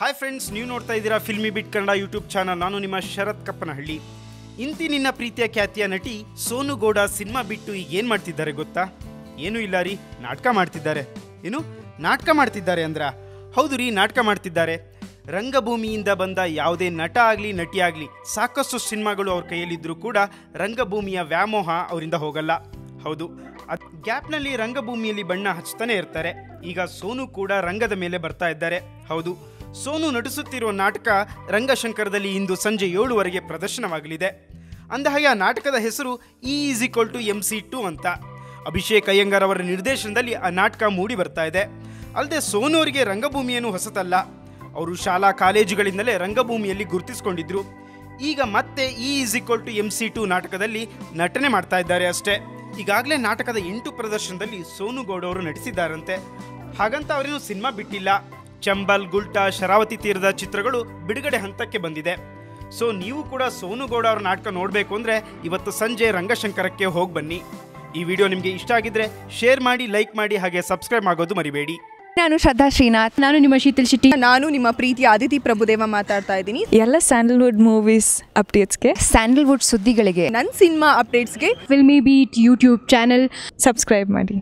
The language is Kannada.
ಹಾಯ್ ಫ್ರೆಂಡ್ಸ್ ನೀವು ನೋಡ್ತಾ ಇದ್ದೀರಾ Filmibeat Kannada YouTube channel ನಾನು ನಿಮ್ಮ ಶರತ್ ಕಪ್ಪನಹಳ್ಳಿ. ಇಂತಿ ನಿನ್ನ ಪ್ರೀತಿಯ ಖ್ಯಾತಿಯ ನಟಿ ಸೋನು ಗೌಡ ಸಿನಿಮಾ ಬಿಟ್ಟು ಈಗ ಏನು ಮಾಡ್ತಿದ್ದಾರೆ ಗೊತ್ತಾ? ಏನೂ ಇಲ್ಲ ರೀ, ನಾಟಕ ಮಾಡ್ತಿದ್ದಾರೆ. ಏನು? ನಾಟಕ ಮಾಡ್ತಿದ್ದಾರೆ ಅಂದ್ರ? ಹೌದು ರೀ, ನಾಟಕ ಮಾಡ್ತಿದ್ದಾರೆ. ರಂಗಭೂಮಿಯಿಂದ ಬಂದ ಯಾವುದೇ ನಟ ಆಗಲಿ, ನಟಿ ಆಗಲಿ, ಸಾಕಷ್ಟು ಸಿನಿಮಾಗಳು ಅವ್ರ ಕೈಯಲ್ಲಿದ್ದರೂ ಕೂಡ ರಂಗಭೂಮಿಯ ವ್ಯಾಮೋಹ ಅವರಿಂದ ಹೋಗಲ್ಲ. ಹೌದು. ಅದ್ ಗ್ಯಾಪ್ನಲ್ಲಿ ರಂಗಭೂಮಿಯಲ್ಲಿ ಬಣ್ಣ ಹಚ್ತಾನೆ ಇರ್ತಾರೆ. ಈಗ ಸೋನು ಕೂಡ ರಂಗದ ಮೇಲೆ ಬರ್ತಾ ಇದ್ದಾರೆ. ಹೌದು. ಸೋನು ನಟಿಸುತ್ತಿರುವ ನಾಟಕ ರಂಗಶಂಕರದಲ್ಲಿ ಇಂದು ಸಂಜೆ ಏಳುವರೆಗೆ ಪ್ರದರ್ಶನವಾಗಲಿದೆ. ಅಂದಹಾಗೆ ಆ ನಾಟಕದ ಹೆಸರು E is equal to M C two ಅಂತ. ಅಭಿಷೇಕ್ ಅಯ್ಯಂಗಾರ್ ಅವರ ನಿರ್ದೇಶನದಲ್ಲಿ ಆ ನಾಟಕ ಮೂಡಿ ಬರ್ತಾ ಇದೆ. ಅಲ್ಲದೆ ಸೋನು ಅವರಿಗೆ ರಂಗಭೂಮಿಯನ್ನು ಹೊಸತಲ್ಲ. ಅವರು ಶಾಲಾ ಕಾಲೇಜುಗಳಿಂದಲೇ ರಂಗಭೂಮಿಯಲ್ಲಿ ಗುರುತಿಸಿಕೊಂಡಿದ್ರು. ಈಗ ಮತ್ತೆ E is equal to M C two ನಾಟಕದಲ್ಲಿ ನಟನೆ ಮಾಡ್ತಾ ಇದ್ದಾರೆ ಅಷ್ಟೇ. ಈಗಾಗಲೇ ನಾಟಕದ ಎಂಟು ಪ್ರದರ್ಶನದಲ್ಲಿ ಸೋನು ಗೌಡ ಅವರು ನಟಿಸಿದ್ದಾರಂತೆ. ಹಾಗಂತ ಅವರೇನು ಸಿನಿಮಾ ಬಿಟ್ಟಿಲ್ಲ. ಚಂಬಲ್ ಗುಲ್ಟಾ ಶರಾವತಿ ತೀರದ ಚಿತ್ರಗಳು ಬಿಡುಗಡೆ ಹಂತಕ್ಕೆ ಬಂದಿದೆ. ಸೊ ನೀವು ಕೂಡ ಸೋನುಗೌಡ ಅವ್ರ ನಾಟಕ ನೋಡಬೇಕು ಅಂದರೆ ಇವತ್ತು ಸಂಜೆ ರಂಗಶಂಕರಕ್ಕೆ ಹೋಗಿ ಬನ್ನಿ. ಈ ವಿಡಿಯೋ ನಿಮಗೆ ಇಷ್ಟ ಆಗಿದ್ರೆ ಶೇರ್ ಮಾಡಿ ಲೈಕ್ ಮಾಡಿ ಹಾಗೆ ಸಬ್ಸ್ಕ್ರೈಬ್ ಆಗೋದು ಮರಿಬೇಡಿ. ನಾನು ಶ್ರದ್ಧಾ ಶ್ರೀನಾಥ್ ನಾನು ನಿಮ್ಮ ಶೀತಲ್ ಶೆಟ್ಟಿ. ನಾನು ನಿಮ್ಮ ಪ್ರೀತಿ ಆದಿತಿ ಪ್ರಭುದೇವ ಮಾತಾಡ್ತಾ ಇದ್ದೀನಿ. ಎಲ್ಲ ಸ್ಯಾಂಡಲ್ವುಡ್ ಮೂವೀಸ್ ಅಪ್ಡೇಟ್ಸ್ಗೆ ಸ್ಯಾಂಡಲ್ವುಡ್ ಸುದ್ದಿಗಳಿಗೆ. ನನ್ನ ಸಿನಿಮಾ ಅಪ್ಡೇಟ್ಸ್ಗೆ filmy beet YouTube channel subscribe ಮಾಡಿ.